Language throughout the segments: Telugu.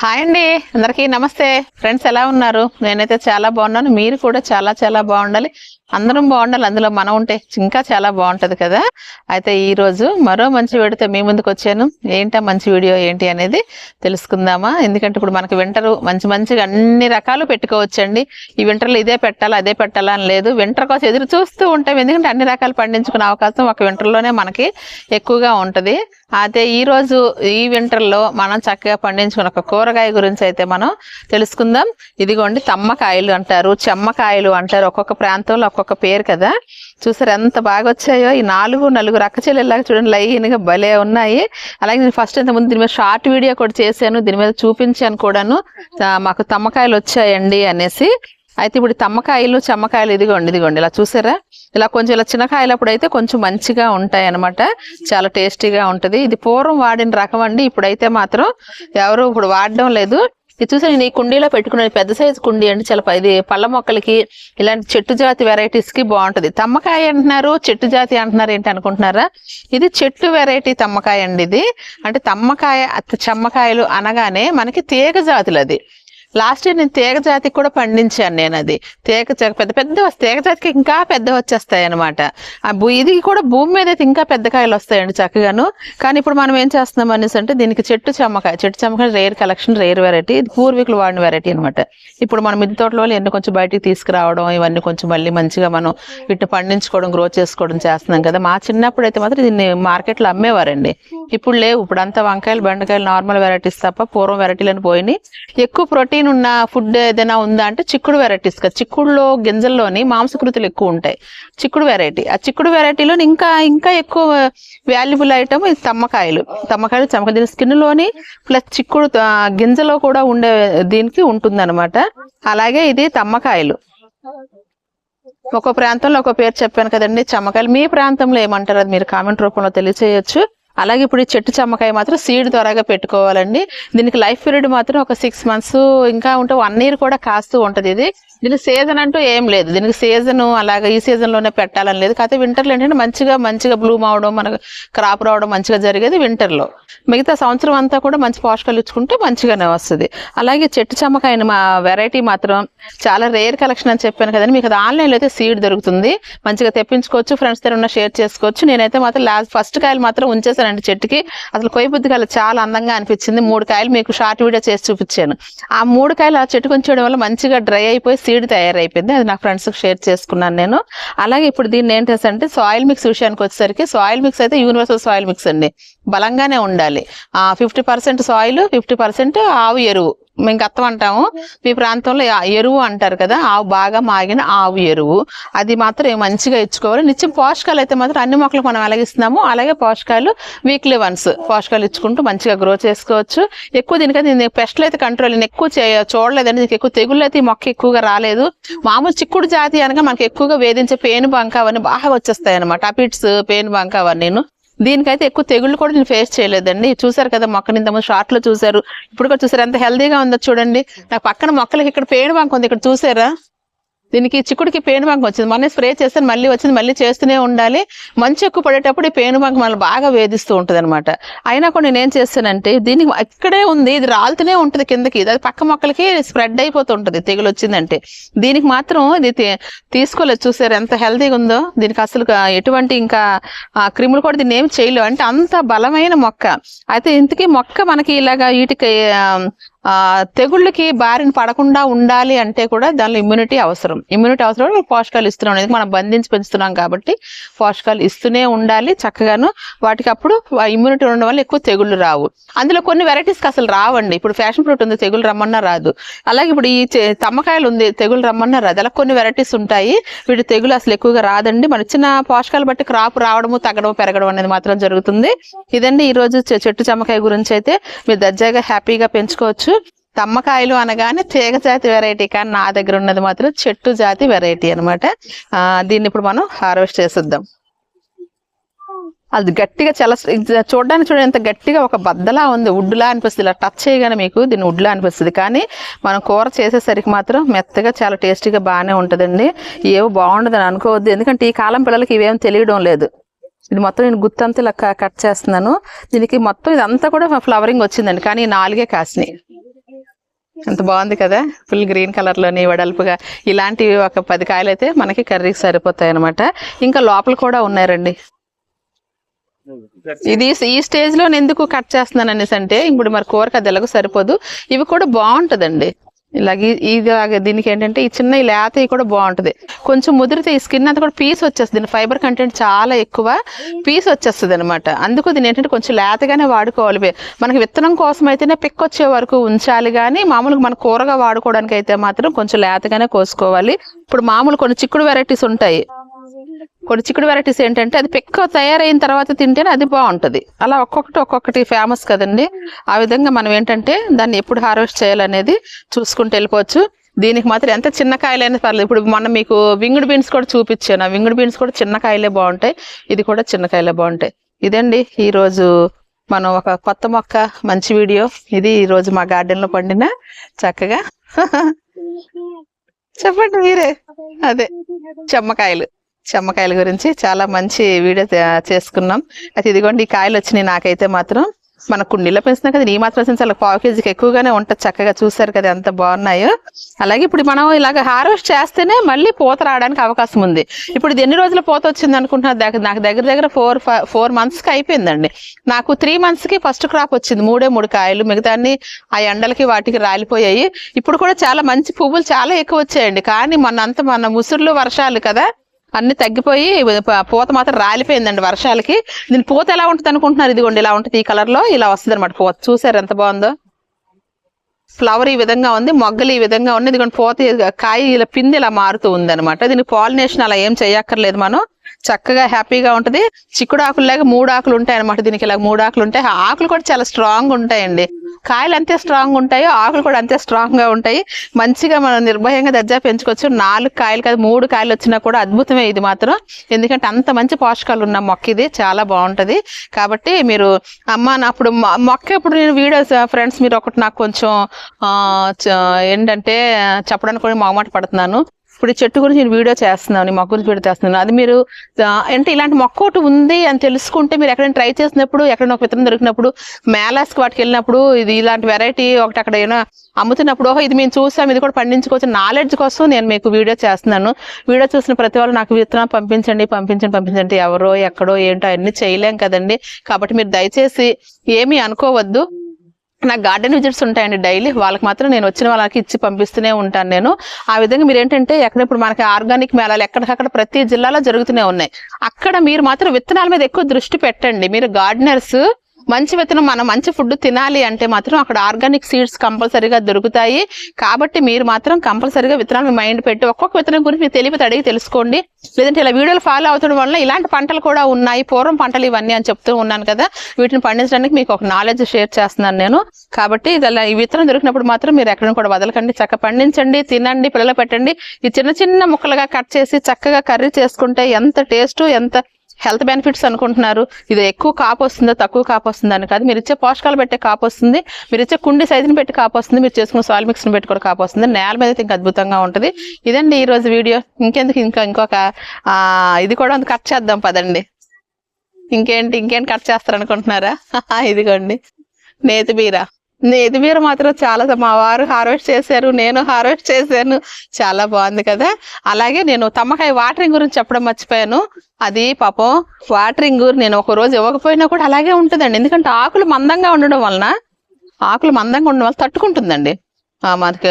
హాయ్ అండి. అందరికీ నమస్తే. ఫ్రెండ్స్ ఎలా ఉన్నారు? నేనైతే చాలా బాగున్నాను. మీరు కూడా చాలా చాలా బాగుండాలి. అందరం బాగుండాలి. అందులో మనం ఉంటే ఇంకా చాలా బాగుంటుంది కదా. అయితే ఈరోజు మరో మంచి వీడియోతో మీ ముందుకు వచ్చాను. ఏంటా మంచి వీడియో ఏంటి అనేది తెలుసుకుందామా? ఎందుకంటే ఇప్పుడు మనకి వింటరు మంచి మంచిగా అన్ని రకాలు పెట్టుకోవచ్చండి. ఈ వింటర్లో ఇదే పెట్టాలా అదే పెట్టాలా అని లేదు. వింటర్ కోసం ఎదురు చూస్తూ ఉంటాం. ఎందుకంటే అన్ని రకాలు పండించుకునే అవకాశం ఒక వింటర్లోనే మనకి ఎక్కువగా ఉంటుంది. అయితే ఈరోజు ఈ వింటర్లో మనం చక్కగా పండించుకున్న ఒక కూరగాయ గురించి అయితే మనం తెలుసుకుందాం. ఇదిగోండి తమ్మకాయలు అంటారు చెమ్మకాయలు అంటారు ఒక్కొక్క ప్రాంతంలో ఒక్కొక్క పేరు కదా. చూసారు ఎంత బాగా వచ్చాయో? ఈ నాలుగు నలుగురు అక్క చెల్లెల్లాగా చూడండి లైన్గా భలే ఉన్నాయి. అలాగే నేను ఫస్ట్ ఇంత ముందు దీని మీద షార్ట్ వీడియో కూడా చేశాను దీని మీద చూపించాను కూడాను. మాకు తమ్మకాయలు వచ్చాయండి అనేసి. అయితే ఇప్పుడు తమ్మకాయలు చెమ్మకాయలు ఇదిగోండి ఇదిగోండి. ఇలా చూసారా? ఇలా కొంచెం ఇలా చిన్నకాయలు కాయలప్పుడు అయితే కొంచెం మంచిగా ఉంటాయి అన్నమాట చాలా టేస్టీగా ఉంటుంది. ఇది పూర్వం వాడిన రకం అండి. ఇప్పుడైతే మాత్రం ఎవరు ఇప్పుడు వాడడం లేదు. ఇది చూసి నేను ఈ కుండీలో పెట్టుకున్నాను పెద్ద సైజు కుండీ అండి. చాలా ఇది పళ్ళ మొక్కలకి ఇలాంటి చెట్టు జాతి వెరైటీస్కి బాగుంటది. తమ్మకాయ అంటున్నారు చెట్టు జాతి అంటున్నారు ఏంటి అనుకుంటున్నారా? ఇది చెట్టు వెరైటీ తమ్మకాయ అండి ఇది. అంటే తమ్మకాయ అత్త- చెమ్మకాయలు అనగానే మనకి తీగ జాతులు అది. లాస్ట్ ఇయర్ నేను తీగ జాతికి కూడా పండించాను నేను అది. తీగ జా- పెద్ద పెద్ద తీగ జాతికి ఇంకా పెద్ద వచ్చేస్తాయి అనమాట ఆ ఇది కూడా భూమి మీద అయితే ఇంకా పెద్ద కాయలు వస్తాయండి చక్కగాను. కానీ ఇప్పుడు మనం ఏం చేస్తున్నాం అనేసి అంటే దీనికి చెట్టు చెమ్మకాయ చెట్టు చెమ్మకాయ రేర్ కలెక్షన్ రేర్ వెరైటీ ఇది పూర్వీకులు వాడిన వెరైటీ అనమాట ఇప్పుడు మనం మిద్దె తోటలో ఎన్ని కొంచెం బయటికి తీసుకురావడం ఇవన్నీ కొంచెం మళ్ళీ మంచిగా మనం వీటిని పండించుకోవడం గ్రో చేసుకోవడం చేస్తున్నాం కదా. మా చిన్నప్పుడు అయితే మాత్రం దీన్ని మార్కెట్లో అమ్మేవారండి. ఇప్పుడు లేవు. ఇప్పుడు అంతా వంకాయలు బెండకాయలు నార్మల్ వెరైటీస్ తప్ప పూర్వం వెరైటీలను పోయినాయి. ఎక్కువ ప్రోటీన్ ఉన్న ఫుడ్ ఏదైనా ఉందా అంటే చిక్కుడు వెరైటీస్ కదా. చిక్కుడులో గింజల్లోని మాంసకృతులు ఎక్కువ ఉంటాయి. చిక్కుడు వెరైటీ. ఆ చిక్కుడు వెరైటీలో ఇంకా ఇంకా ఎక్కువ వాల్యుబుల్ ఐటమ్ ఇది తమ్మకాయలు. తమ్మకాయలు చమ్మకాయ స్కిన్లోని స్కిన్లోని ప్లస్ చిక్కుడు గింజలో కూడా ఉండే దీనికి ఉంటుంది అలాగే ఇది తమ్మకాయలు. ఒక్కో ప్రాంతంలో ఒక పేరు చెప్పాను కదండి చమ్మకాయలు మీ ప్రాంతంలో ఏమంటారు? అది మీరు కామెంట్ రూపంలో తెలియచేయచ్చు. అలాగే ఇప్పుడు ఈ చెట్టు చమ్మకాయ మాత్రం సీడ్ త్వరగా పెట్టుకోవాలండి. దీనికి లైఫ్ పీరియడ్ మాత్రం ఒక సిక్స్ మంత్స్ ఇంకా ఉంటే వన్ ఇయర్ కూడా కాస్తూ ఉంటుంది ఇది. దీనికి సీజన్ అంటూ ఏం లేదు. దీనికి సీజన్ అలాగే ఈ సీజన్లోనే పెట్టాలని లేదు. కాకపోతే వింటర్లో ఏంటంటే మంచిగా మంచిగా బ్లూమ్ అవడం మనకు క్రాప్ రావడం మంచిగా జరిగేది వింటర్లో లో. మిగతా సంవత్సరం అంతా కూడా మంచి పోషకాలు ఇచ్చుకుంటే మంచిగానే వస్తుంది. అలాగే చెట్టు చమ్మకాయని మా వెరైటీ మాత్రం చాలా రేర్ కలెక్షన్ అని చెప్పాను కదండి. మీకు అది ఆన్లైన్లో అయితే సీడ్ దొరుకుతుంది. మంచిగా తెప్పించుకోవచ్చు ఫ్రెండ్స్ దగ్గర ఉన్న షేర్ చేసుకోవచ్చు. నేనైతే మాత్రం లాస్ట్ ఫస్ట్ కాయలు మాత్రం ఉంచేసాను ఉంచేసానండి చెట్టుకి. అసలు కొయ్య బుద్ధికాయలు చాలా అందంగా అనిపించింది. మూడు కాయలు మీకు షార్ట్ వీడియో చేసి చూపించాను. ఆ మూడు కాయలు ఆ చెట్టుకు ఉంచడం వల్ల మంచిగా డ్రై అయిపోయి సీడ్ తయారైపోయింది. అది నా ఫ్రెండ్స్కి షేర్ చేసుకున్నాను నేను. అలాగే ఇప్పుడు దీన్ని ఏంటి అంటే సాయిల్ మిక్స్ విషయానికి వచ్చేసరికి సాయిల్ మిక్స్ అయితే యూనివర్సల్ సాయిల్ మిక్స్ అండి. బలంగానే ఉండాలి. ఆ fifty percent soil fifty percent ఆవు ఎరువు. మేము గత్తం అంటాము. మీ ప్రాంతంలో ఎరువు అంటారు కదా ఆవు బాగా మాగిన ఆవు ఎరువు. అది మాత్రం మంచిగా ఇచ్చుకోవాలి. నిత్యం పోషకాలు అయితే మాత్రం అన్ని మొక్కలు మనం ఎలాగిస్తున్నాము అలాగే పోషకాలు వీక్లీ వన్స్ పోషకాలు ఇచ్చుకుంటూ మంచిగా గ్రో చేసుకోవచ్చు. ఎక్కువ దీనికైతే నేను పెస్ట్లు అయితే కంట్రోల్ నేను ఎక్కువ చూడలేదండి. దీనికి ఎక్కువ తెగుళ్ళు అయితే ఈ మొక్క ఎక్కువగా రాలేదు. మామూలు చిక్కుడు జాతి అనగా మనకి ఎక్కువగా వేధించే పేను బంక అవన్నీ బాగా వచ్చేస్తాయి అనమాట అపిట్స్ పేను బంక అవన్నీ దీనికైతే ఎక్కువ తెగుళ్ళు కూడా నేను ఫేస్ చేయలేదండి. చూసారు కదా మొక్కని ఇంతకుముందు షార్ట్లో చూసారు ఇప్పుడు కూడా చూసారు ఎంత హెల్దీగా ఉందో చూడండి. నాకు పక్కన మొక్కలకి ఇక్కడ పేడు బంక ఉంది ఇక్కడ చూసారా దీనికి చిక్కుడికి పేను వచ్చింది. మొన్న స్ప్రే చేస్తే మళ్ళీ వచ్చింది మళ్ళీ చేస్తూనే ఉండాలి. మంచి ఎక్కువ పడేటప్పుడు ఈ పేను మనల్ని బాగా వేధిస్తూ ఉంటుంది అనమాట అయినా కూడా నేను ఏం చేస్తానంటే దీనికి ఇక్కడే ఉంది ఇది రాలుతూనే ఉంటుంది కిందకి. అది పక్క మొక్కలకి స్ప్రెడ్ అయిపోతుంటది తెగులు వచ్చిందంటే. దీనికి మాత్రం ఇది తీసుకోలేదు. చూసారు ఎంత హెల్తీగా ఉందో. దీనికి అసలు ఎటువంటి ఇంకా క్రిములు కూడా దీన్ని ఏం చేయలేవు. అంటే అంత బలమైన మొక్క. అయితే ఇంతకీ మొక్క మనకి ఇలాగా వీటికి తెగుళ్ళకి బారిన పడకుండా ఉండాలి అంటే కూడా దానిలో ఇమ్యూనిటీ అవసరం. ఇమ్యూనిటీ అవసరం పోషకాలు ఇస్తున్నాం అనేది మనం బంధించి పెంచుతున్నాం కాబట్టి పోషకాలు ఇస్తూనే ఉండాలి చక్కగాను. వాటికి అప్పుడు ఇమ్యూనిటీ ఉండడం వల్ల ఎక్కువ తెగుళ్ళు రావు. అందులో కొన్ని వెరైటీస్కి అసలు రావండి. ఇప్పుడు ఫ్యాషన్ ఫ్రూట్ ఉంది తెగులు రమ్మన్నా రాదు. అలాగే ఇప్పుడు ఈ తమ్మకాయలు ఉంది తెగులు రమ్మన్నా రాదు. అలా కొన్ని వెరైటీస్ ఉంటాయి. వీటి తెగులు అసలు ఎక్కువగా రాదండి. మన చిన్న పోషకాలు బట్టి క్రాప్ రావడము తగ్గడం పెరగడం అనేది మాత్రం జరుగుతుంది. ఇదండి ఈ రోజు చె- చెట్టు చమ్మకాయ గురించి అయితే. మీరు దర్జాగా హ్యాపీగా పెంచుకోవచ్చు. తమ్మకాయలు అనగానే తీగ జాతి వెరైటీ కానీ నా దగ్గర ఉన్నది మాత్రం చెట్టు జాతి వెరైటీ అనమాట దీన్ని ఇప్పుడు మనం హార్వెస్ట్ చేసేద్దాం. అది గట్టిగా చాలా చూడడానికి చూడండి ఎంత గట్టిగా ఒక బద్దలా ఉంది. ఉడ్డులా అనిపిస్తుంది. ఇలా టచ్ చేయగానే మీకు దీన్ని వుడ్లా అనిపిస్తుంది. కానీ మనం కూర చేసేసరికి మాత్రం మెత్తగా చాలా టేస్టీగా బాగానే ఉంటుందండి. ఏవో బాగుండదని అనుకోవద్దు. ఎందుకంటే ఈ కాలం పిల్లలకి ఇవేం తెలియడం లేదు. ఇది మొత్తం నేను గుత్తంతా ఇలా కట్ చేస్తున్నాను. దీనికి మొత్తం ఇదంతా కూడా ఫ్లవరింగ్ వచ్చిందండి. కానీ నాలుగే కాసినాయి. ఎంత బాగుంది కదా. ఫుల్ గ్రీన్ కలర్లోని వెడల్పుగా. ఇలాంటివి ఒక పది కాయలు అయితే మనకి కర్రీకి సరిపోతాయి అనమాట ఇంకా లోపల కూడా ఉన్నారండి ఇది ఈ స్టేజ్లో ఎందుకు కట్ చేస్తున్నాను అనేసి అంటే ఇప్పుడు మరి కూరకు అది సరిపోదు. ఇవి కూడా బాగుంటదండి. ఇలాగ ఇది దీనికి ఏంటంటే ఈ చిన్న ఈ లేత కూడా బాగుంటుంది. కొంచెం ముదిరితే ఈ స్కిన్ అంతా కూడా పీస్ వచ్చేస్తుంది. ఫైబర్ కంటెంట్ చాలా ఎక్కువ పీస్ వచ్చేస్తుంది అనమాట అందుకు దీని ఏంటంటే కొంచెం లేతగానే వాడుకోవాలి. మనకి విత్తనం కోసం అయితేనే పిక్ వచ్చే వరకు ఉంచాలి కానీ మామూలుగా మన కూరగా వాడుకోవడానికి అయితే మాత్రం కొంచెం లేతగానే కోసుకోవాలి. ఇప్పుడు మామూలు కొన్ని చిక్కుడు వెరైటీస్ ఉంటాయి. కొన్ని చిక్కుడు వెరైటీస్ ఏంటంటే అది పిక్క తయారైన తర్వాత తింటేనే అది బాగుంటది. అలా ఒక్కొక్కటి ఒక్కొక్కటి ఫేమస్ కదండి. ఆ విధంగా మనం ఏంటంటే దాన్ని ఎప్పుడు హార్వెస్ట్ చేయాలనేది చూసుకుంటూ వెళ్ళిపోవచ్చు. దీనికి మాత్రం ఎంత చిన్న కాయలైనా పర్లేదు. ఇప్పుడు మనం మీకు వింగుడు బీన్స్ కూడా చూపించాను. ఆ వింగుడు బీన్స్ కూడా చిన్న కాయలే బాగుంటాయి. ఇది కూడా చిన్న కాయలే బాగుంటాయి. ఇదండి ఈ రోజు మనం ఒక కొత్త మొక్క మంచి వీడియో. ఇది ఈ రోజు మా గార్డెన్లో పండిన చక్కగా. చెప్పండి మీరే. అదే. చెమ్మకాయలు. చెమ్మకాయల గురించి చాలా మంచి వీడియో చేసుకున్నాం. అయితే ఇదిగోండి ఈ కాయలు వచ్చినాయి నాకైతే మాత్రం. మన కుండీలో పెంచినా కదా ఈ మాత్రం వేసిన చాలా. పావు కేజీకి ఎక్కువగానే ఉంటుంది చక్కగా. చూసారు కదా ఎంత బాగున్నాయో. అలాగే ఇప్పుడు మనం ఇలాగ హార్వెస్ట్ చేస్తేనే మళ్ళీ పూత రావడానికి అవకాశం ఉంది. ఇప్పుడు ఇది ఎన్ని రోజుల పూత వచ్చింది అనుకుంటున్నా నాకు దగ్గర దగ్గర ఫోర్ ఫోర్ మంత్స్కి అయిపోయిందండి. నాకు త్రీ మంత్స్కి ఫస్ట్ క్రాప్ వచ్చింది. మూడే మూడు కాయలు. మిగతా ఆ ఎండలకి వాటికి రాలిపోయాయి. ఇప్పుడు కూడా చాలా మంచి పువ్వులు చాలా ఎక్కువ వచ్చాయండి. కానీ మొన్న అంత మన ముసురులు వర్షాలు కదా అన్ని తగ్గిపోయి ప- పూత మాత్రం రాలిపోయిందండి వర్షాలకి. దీని పూత ఎలా ఉంటుంది అనుకుంటున్నారు? ఇదిగోండి ఇలా ఉంటుంది ఈ కలర్లో ఇలా వస్తుంది అనమాట పూత. చూసారు ఎంత బాగుందో? ఫ్లవర్ ఈ విధంగా ఉంది మొగ్గలు ఈ విధంగా ఉంది ఇదిగోండి పూత కాయ ఇలా పిండి ఇలా మారుతూ ఉంది అనమాట దీనికి పాలినేషన్ అలా ఏం చేయక్కర్లేదు మనం. చక్కగా హ్యాపీగా ఉంటది. చిక్కుడు ఆకుల్లాగా మూడు ఆకులు ఉంటాయి అనమాట దీనికి. ఇలా మూడు ఆకులు ఉంటాయి. ఆకులు కూడా చాలా స్ట్రాంగ్ ఉంటాయండి. కాయలు అంతే స్ట్రాంగ్ ఉంటాయో. ఆకులు కూడా అంతే స్ట్రాంగ్గా ఉంటాయి. మంచిగా మనం నిర్భయంగా దర్జా పెంచుకోవచ్చు. నాలుగు కాయలు కాదు మూడు కాయలు వచ్చినా కూడా అద్భుతమే ఇది మాత్రం. ఎందుకంటే అంత మంచి పోషకాలు ఉన్న మొక్క ఇది. చాలా బాగుంటుంది. కాబట్టి మీరు అమ్మ నా అప్పుడు మొక్క ఇప్పుడు నేను వీడియోస్ ఫ్రెండ్స్ మీరు ఒకటి నాకు కొంచెం చ- ఏంటంటే చెప్పడానికి కూడా మొహమాట పడుతున్నాను. ఇప్పుడు చెట్టు గురించి నేను వీడియో చేస్తున్నాను మొక్క గురించి వీడియో చేస్తున్నాను. అది మీరు అంటే ఇలాంటి మొక్క ఒకటి ఉంది అని తెలుసుకుంటే మీరు ఎక్కడైనా ట్రై చేసినప్పుడు ఎక్కడైనా ఒక విత్తనం దొరికినప్పుడు మేళాస్కి వాటికి వెళ్ళినప్పుడు ఇది ఇలాంటి వెరైటీ ఒకటి అక్కడ ఏమైనా అమ్ముతున్నప్పుడు ఓహో ఇది మేము చూసాం ఇది కూడా పండించుకోవచ్చు నాలెడ్జ్ కోసం నేను మీకు వీడియో చేస్తున్నాను. వీడియో చూసిన ప్రతి వాళ్ళు నాకు విత్తనం పంపించండి పంపించండి పంపించండి. ఎవరో ఎక్కడో ఏంటో అన్నీ చేయలేం కదండి. కాబట్టి మీరు దయచేసి ఏమీ అనుకోవద్దు. నాకు గార్డెన్ విజిట్స్ ఉంటాయండి డైలీ వాళ్ళకి మాత్రం నేను వచ్చిన వాళ్ళకి ఇచ్చి పంపిస్తూనే ఉంటాను నేను. ఆ విధంగా మీరు ఏంటంటే ఎక్కడ ఇప్పుడు మనకి ఆర్గానిక్ మేళాలు ఎక్కడికక్కడ ప్రతి జిల్లాలో జరుగుతూనే ఉన్నాయి. అక్కడ మీరు మాత్రం విత్తనాల మీద ఎక్కువ దృష్టి పెట్టండి. మీరు గార్డెనర్స్ మంచి విత్తనం మనం మంచి ఫుడ్ తినాలి అంటే మాత్రం అక్కడ ఆర్గానిక్ సీడ్స్ కంపల్సరీగా దొరుకుతాయి. కాబట్టి మీరు మాత్రం కంపల్సరీగా విత్తనాలు మైండ్ పెట్టి ఒక్కొక్క విత్తనం గురించి మీరు తెలివితే అడిగి తెలుసుకోండి. లేదంటే ఇలా వీడియోలు ఫాలో అవుతడం వల్ల ఇలాంటి పంటలు కూడా ఉన్నాయి. పూర్వం పంటలు ఇవన్నీ అని చెప్తూ ఉన్నాను కదా. వీటిని పండించడానికి మీకు ఒక నాలెడ్జ్ షేర్ చేస్తున్నాను నేను. కాబట్టి ఇది ఈ విత్తనం దొరికినప్పుడు మాత్రం మీరు ఎక్కడ కూడా వదలకండి. చక్కగా పండించండి తినండి పిల్లలు పెట్టండి. ఈ చిన్న చిన్న ముక్కలుగా కట్ చేసి చక్కగా కర్రీ చేసుకుంటే ఎంత టేస్ట్ ఎంత హెల్త్ బెనిఫిట్స్ అనుకుంటున్నారు. ఇది ఎక్కువ కాపు వస్తుందా తక్కువ కాపు వస్తుందా అని కాదు. మీరు ఇచ్చే పోషకాలు పెట్టే కాపు వస్తుంది. మీరు ఇచ్చే కుండి సైజుని పెట్టి కాపు వస్తుంది. మీరు చేసుకున్న సాల్ మిక్స్ని పెట్టి కూడా కాపు వస్తుంది. నేల మీద ఇంకా అద్భుతంగా ఉంటుంది. ఇదండి ఈరోజు వీడియో. ఇంకెందుకు ఇంకా ఇంకొక ఇది కూడా కట్ చేద్దాం పదండి. ఇంకేంటి ఇంకేంటి కట్ చేస్తారు అనుకుంటున్నారా? ఇదిగోండి. నేతి బీరా. నేతి బీర మాత్రం చాలా మా వారు హార్వెస్ట్ చేశారు నేను హార్వెస్ట్ చేశాను. చాలా బాగుంది కదా. అలాగే నేను తమ్మకాయ వాటరింగ్ గురించి చెప్పడం మర్చిపోయాను. అది పాపం వాటరింగ్ నేను ఒక రోజు ఇవ్వకపోయినా కూడా అలాగే ఉంటుందండి. ఎందుకంటే ఆకులు మందంగా ఉండడం వలన ఆకులు మందంగా ఉండడం వల్ల తట్టుకుంటుందండి. మనకి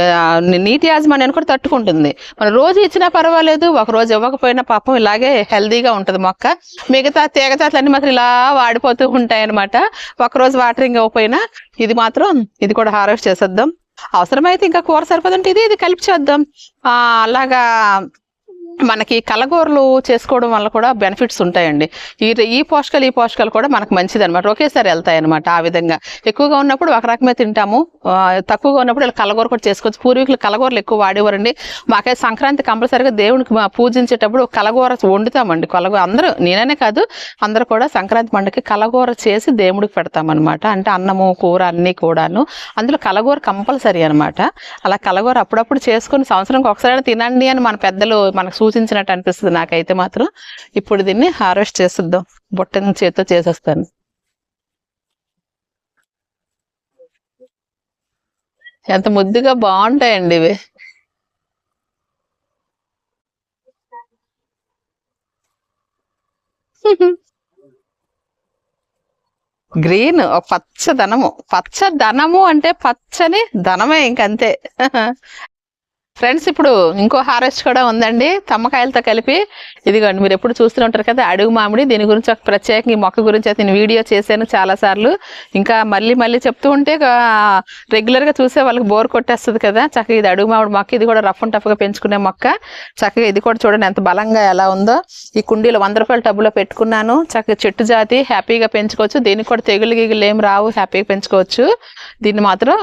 నీటి యాజమాన్యాన్ని కూడా తట్టుకుంటుంది. మనం రోజు ఇచ్చినా పర్వాలేదు ఒక రోజు ఇవ్వకపోయినా పాపం ఇలాగే హెల్దీగా ఉంటుంది మొక్క. మిగతా తీగజాతులన్నీ మాత్రం ఇలా వాడిపోతూ ఉంటాయి అనమాట ఒక రోజు వాటరింగ్ ఇవ్వకపోయినా ఇది మాత్రం ఇది కూడా హార్వెస్ట్ చేసేద్దాం. అవసరమైతే ఇంకా కూర సరిపోదంటే ఇది ఇది కలిపి చేద్దాం. అలాగా మనకి కలగూరలు చేసుకోవడం వల్ల కూడా బెనిఫిట్స్ ఉంటాయండి. ఈ ఈ పోషకాలు ఈ పోషకాలు కూడా మనకు మంచిది అనమాట ఒకేసారి వెళ్తాయి అనమాట ఆ విధంగా. ఎక్కువగా ఉన్నప్పుడు ఒక రకమే తింటాము. తక్కువగా ఉన్నప్పుడు ఇలా కలగూర కూడా చేసుకోవచ్చు. పూర్వీకులు కలగూరలు ఎక్కువ వాడేవారండి. మాకైతే సంక్రాంతి కంపల్సరీగా దేవునికి పూజించేటప్పుడు కలగూర వండుతామండి. కలగూర అందరూ నేననే కాదు అందరూ కూడా సంక్రాంతి పండుగకి కలగూర చేసి దేవుడికి పెడతామన్నమాట. అంటే అన్నము కూర అన్నీ కూడాను. అందులో కలగూర కంపల్సరీ అనమాట అలా కలగూర అప్పుడప్పుడు చేసుకొని సంవత్సరంకి ఒకసారి తినండి అని మన పెద్దలు మనకు సూచించినట్టు అనిపిస్తుంది నాకైతే మాత్రం. ఇప్పుడు దీన్ని హార్వెస్ట్ చేసిద్దాం. బొట్టని చేతితో చేసేస్తాను. ఎంత ముద్దుగా బాగుంటాయండి ఇవి. గ్రీన్ ఒక పచ్చ ధనము పచ్చ ధనము అంటే పచ్చని ధనమే ఇంకంతే. ఫ్రెండ్స్ ఇప్పుడు ఇంకో హారెస్ట్ కూడా ఉందండి. తమ్మకాయలతో కలిపి ఇదిగోండి మీరు ఎప్పుడు చూస్తూనే ఉంటారు కదా అడుగు మామిడి దీని గురించి ఒక ప్రత్యేకంగా ఈ మొక్క గురించి అయితే నేను వీడియో చేశాను చాలా సార్లు ఇంకా మళ్ళీ మళ్ళీ చెప్తూ ఉంటే రెగ్యులర్గా చూసే వాళ్ళకి బోర్ కొట్టేస్తుంది కదా. చక్కగా ఇది అడుగు మామిడి మొక్క ఇది కూడా రఫ్ అండ్ టఫ్గా పెంచుకునే మొక్క. చక్కగా ఇది కూడా చూడండి ఎంత బలంగా ఎలా ఉందో. ఈ కుండీలో వంద రూపాయల టబ్బులో పెట్టుకున్నాను. చక్కగా చెట్టు జాతి హ్యాపీగా పెంచుకోవచ్చు. దీనికి కూడా తెగులు గిగులు ఏం రావు హ్యాపీగా పెంచుకోవచ్చు. దీన్ని మాత్రం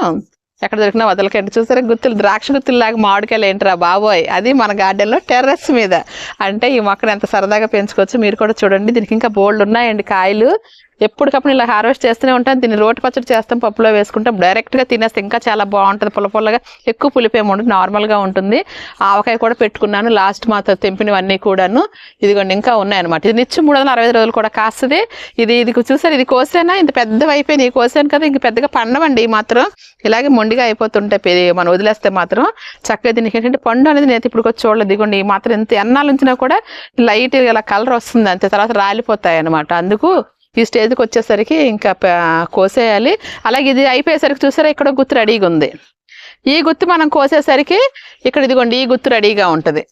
ఎక్కడ దొరికినా వదలకండి. చూసారా గుత్తులు ద్రాక్ష గుత్తులు లాగా మామిడికాయలు ఏంట్రా బాబోయ్. అది మన గార్డెన్లో టెర్రస్ మీద. అంటే ఈ మొక్కను ఎంత సరదాగా పెంచుకోవచ్చు మీరు కూడా చూడండి. దీనికి ఇంకా బోల్డ్ ఉన్నాయండి కాయలు. ఎప్పటికప్పుడు ఇలా హార్వెస్ట్ చేస్తూనే ఉంటాను. దీన్ని రోటి పచ్చడి చేస్తాం పప్పులో వేసుకుంటాం. డైరెక్ట్గా తినేస్తే ఇంకా చాలా బాగుంటుంది. పుల్ల పుల్లగా ఎక్కువ పులిపేమి ఉండదు నార్మల్గా ఉంటుంది. ఆవకాయ కూడా పెట్టుకున్నాను. లాస్ట్ మాత్రం తెంపినవన్నీ కూడాను. ఇదిగోండి ఇంకా ఉన్నాయన్నమాట. ఇది నిత్యం మూడు వందల అరవై రోజులు కూడా కాస్తుంది. ఇది ఇది చూసారు? ఇది కోసేనా? ఇంత పెద్దవి అయిపోయినాయి. కోసాను కదా ఇంక పెద్దగా పండవండి ఈ మాత్రం. ఇలాగే మొండిగా అయిపోతుంటాయి. మనం వదిలేస్తే మాత్రం చక్కగా దీనికి ఏంటంటే పండు అనేది నేను ఇప్పుడు వచ్చి చూడలేదు. ఇదిగోండి ఈ మాత్రం ఎంత ఎన్నాళ్ళు ఉంచినా కూడా లైట్ ఇలా కలర్ వస్తుంది అంతే. తర్వాత రాలిపోతాయి అనమాట అందుకు ఈ స్టేజ్కి వచ్చేసరికి ఇంకా కోసేయాలి. అలాగే ఇది అయిపోయేసరికి చూసారా ఇక్కడ గుత్తు రెడీగా ఉంది. ఈ గుత్తు మనం కోసేసరికి ఇక్కడ ఇదిగోండి ఈ గుత్తు రెడీగా ఉంటుంది.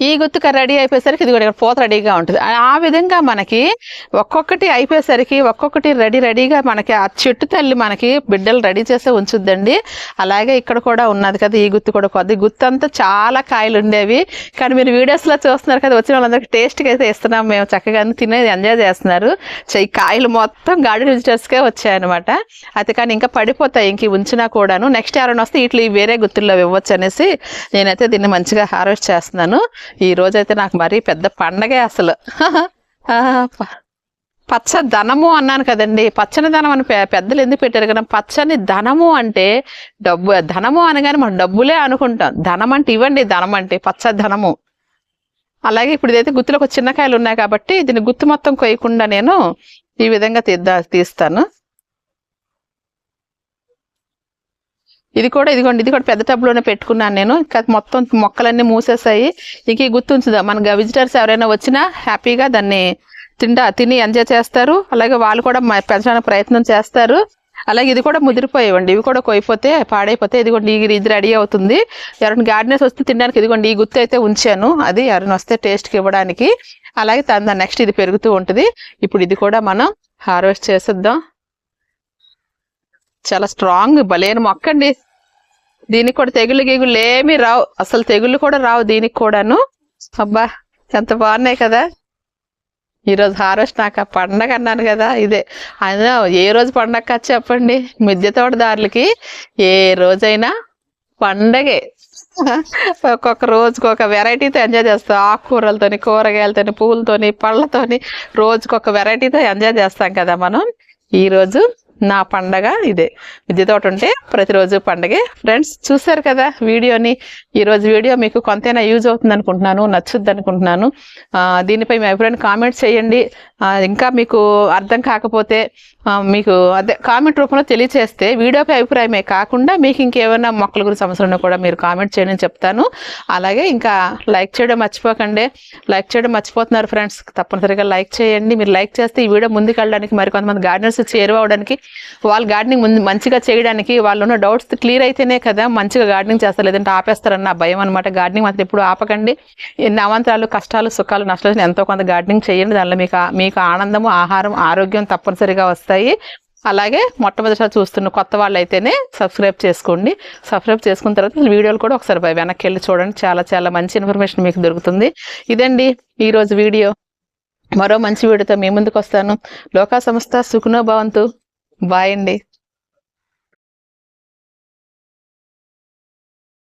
ఈ గుత్తుక రెడీ అయిపోయేసరికి ఇది కూడా పోత రెడీగా ఉంటుంది. ఆ- విధంగా మనకి ఒక్కొక్కటి అయిపోయేసరికి ఒక్కొక్కటి రెడీ రెడీగా మనకి ఆ చెట్టు తల్లి మనకి బిడ్డలు రెడీ చేస్తే ఉంచుద్దండి. అలాగే ఇక్కడ కూడా ఉన్నది కదా ఈ గుత్తు కూడా కొద్ది. గుత్తు అంతా చాలా కాయలు ఉండేవి. కానీ మీరు వీడియోస్లో చూస్తున్నారు కదా వచ్చిన వాళ్ళందరికీ టేస్ట్కి అయితే ఇస్తున్నాం. మేము చక్కగా తినేది ఎంజాయ్ చేస్తున్నారు. సో ఈ కాయలు మొత్తం గార్డెన్ విజిటర్స్కే వచ్చాయన్నమాట. అయితే కానీ ఇంకా పడిపోతాయి. ఇంక ఉంచినా కూడాను. నెక్స్ట్ ఎవరైనా వస్తే ఇట్లా వేరే గుత్తుల్లో ఇవ్వచ్చు అనేసి నేనైతే దీన్ని మంచిగా హార్వెస్ట్ చేస్తున్నాను. ఈ రోజైతే నాకు మరీ పెద్ద పండగే అసలు. పచ్చ ధనము అన్నాను కదండి. పచ్చని ధనం అని పెద్దలు ఎందుకు పెట్టారు కదా? పచ్చని ధనము అంటే డబ్బు ధనము అనగానే మనం డబ్బులే అనుకుంటాం. ధనం అంటే ఇవ్వండి ధనం అంటే పచ్చ ధనము. అలాగే ఇప్పుడు ఇదైతే గుత్తులకు చిన్న కాయలు ఉన్నాయి కాబట్టి దీన్ని గుత్తు మొత్తం కొయ్యకుండా నేను ఈ విధంగా తీద్దా తీస్తాను. ఇది కూడా ఇదిగోండి ఇది కూడా పెద్ద టబ్లోనే పెట్టుకున్నాను నేను. ఇంకా మొత్తం మొక్కలన్నీ మూసేసాయి. ఇంక గుర్తుంచుదా గుర్తు ఉంచుదా మన విజిటర్స్ ఎవరైనా వచ్చినా హ్యాపీగా దాన్ని తిండా తిని ఎంజాయ్ చేస్తారు. అలాగే వాళ్ళు కూడా పెంచడానికి ప్రయత్నం చేస్తారు. అలాగే ఇది కూడా ముదిరిపోయేవండి ఇవి కూడా కొయిపోతే పాడైపోతే ఇదిగోండి ఇది రెడీ అవుతుంది. ఎవరైనా గార్డెన్స్ వస్తే తినడానికి ఇదిగోండి ఈ గుత్తి అయితే ఉంచాను. అది ఎవరైనా వస్తే టేస్ట్కి ఇవ్వడానికి. అలాగే దాని నెక్స్ట్ ఇది పెరుగుతూ ఉంటుంది. ఇప్పుడు ఇది కూడా మనం హార్వెస్ట్ చేసేద్దాం. చాలా స్ట్రాంగ్ బలేని మొక్క అండి దీనికి కూడా తెగులు గిగులు ఏమీ రావు. అసలు తెగులు కూడా రావు దీనికి కూడాను. అబ్బా ఎంత బాగున్నాయి కదా. ఈరోజు హార్వెస్ట్ నాకు ఆ పండగ అన్నాను కదా ఇదే. అయినా ఏ రోజు పండగ కాదు చెప్పండి. మిద్దె తోటదారులకి ఏ రోజైనా పండగే. ఒక్కొక్క రోజుకి ఒక వెరైటీతో ఎంజాయ్ చేస్తాం. ఆకుకూరలతోని కూరగాయలతోని పూలతోని పళ్ళతోని రోజుకొక వెరైటీతో ఎంజాయ్ చేస్తాం కదా మనం. ఈరోజు నా పండగ ఇదే. మిద్దె తోట ఉంటే ప్రతిరోజు పండగే. ఫ్రెండ్స్ చూశారు కదా వీడియోని? ఈరోజు వీడియో మీకు కొంతైనా యూజ్ అవుతుంది అనుకుంటున్నాను నచ్చుద్ది అనుకుంటున్నాను దీనిపై మీ అభిప్రాయం కామెంట్స్ చేయండి. ఇంకా మీకు అర్థం కాకపోతే మీకు అదే కామెంట్ రూపంలో తెలియచేస్తే వీడియోపై అభిప్రాయమే కాకుండా మీకు ఇంకేమైనా మొక్కల గురించి సమస్యలు ఉన్నా కూడా మీరు కామెంట్ చేయని చెప్తాను. అలాగే ఇంకా లైక్ చేయడం మర్చిపోకండి. లైక్ చేయడం మర్చిపోతున్నారు ఫ్రెండ్స్. తప్పనిసరిగా లైక్ చేయండి. మీరు లైక్ చేస్తే ఈ వీడియో ముందుకు వెళ్ళడానికి మరి కొంతమంది గార్డెనర్స్ చేరువవడానికి వాళ్ళు గార్డెనింగ్ ముందు మంచిగా చేయడానికి వాళ్ళు ఉన్న డౌట్స్ క్లియర్ అయితేనే కదా మంచిగా గార్డెనింగ్ చేస్తారు. లేదంటే ఆపేస్తారన్న భయం అనమాట గార్డెనింగ్ మాత్రం ఎప్పుడు ఆపకండి. ఎన్ని అవంతరాలు కష్టాలు సుఖాలు నష్టాలు ఎంతో కొంత గార్డెనింగ్ చేయండి. దానిలో మీకు మీకు ఆనందము ఆహారం ఆరోగ్యం తప్పనిసరిగా వస్తాయి. అలాగే మొట్టమొదటిసారి చూస్తున్న కొత్త వాళ్ళు అయితేనే సబ్స్క్రైబ్ చేసుకోండి. సబ్స్క్రైబ్ చేసుకున్న తర్వాత వీడియోలు కూడా ఒకసారి బై- వెనక్కి వెళ్ళి చూడండి. చాలా చాలా మంచి ఇన్ఫర్మేషన్ మీకు దొరుకుతుంది. ఇదండి ఈరోజు వీడియో. మరో మంచి వీడియోతో మీ ముందుకు వస్తాను లోకా సంస్థ సుఖనో భవంతు. బాయ్ అండి.